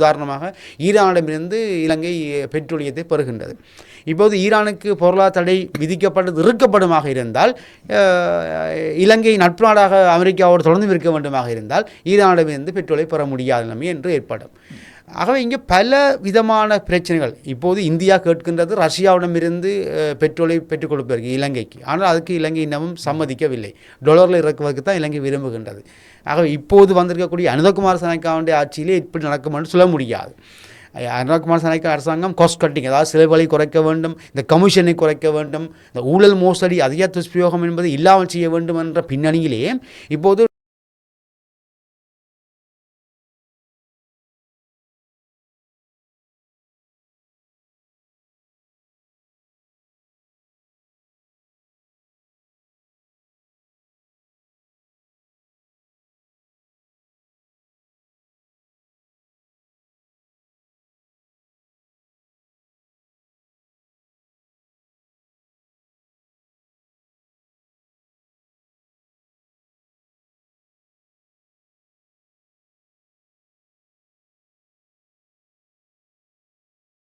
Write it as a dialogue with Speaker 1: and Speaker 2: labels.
Speaker 1: உதாரணமாக ஈரானிடமிருந்து இலங்கை பெட்ரோலியத்தை பெறுகின்றது. இப்போது ஈரானுக்கு பொருளாதார தடை விதிக்கப்பட்டது இருக்கப்படுமாக இருந்தால் இலங்கை நட்பு நாடாக அமெரிக்காவோடு தொடர்ந்து இருக்க வேண்டுமாக இருந்தால் ஈரானிடமிருந்து பெட்ரோலை பெற முடியாத நிலைமை என்று ஏற்படும். ஆகவே இங்கே பல விதமான பிரச்சனைகள். இப்போது இந்தியா கேட்கின்றது ரஷ்யாவிடமிருந்து பெட்ரோலை பெற்றுக் கொடுப்பதற்கு இலங்கைக்கு. ஆனால் அதுக்கு இலங்கை இன்னமும் சம்மதிக்கவில்லை. டொலரில் இறக்குவதற்கு தான் இலங்கை விரும்புகின்றது. ஆகவே இப்போது வந்திருக்கக்கூடிய அனுதகுமார் சனக்காவுடைய ஆட்சியிலே இப்படி நடக்கும் என்று சொல்ல முடியாது. அனுராகுமார் சனைக்க அரசாங்கம் காஸ்ட் கட்டிங் அதாவது செலவுகளை குறைக்க வேண்டும் இந்த கமிஷனை குறைக்க வேண்டும் இந்த ஊழல் மோசடி அதிக துஷ்பிரயோகம் என்பது இல்லாமல் செய்ய வேண்டும் என்ற பின்னணியிலே இப்போது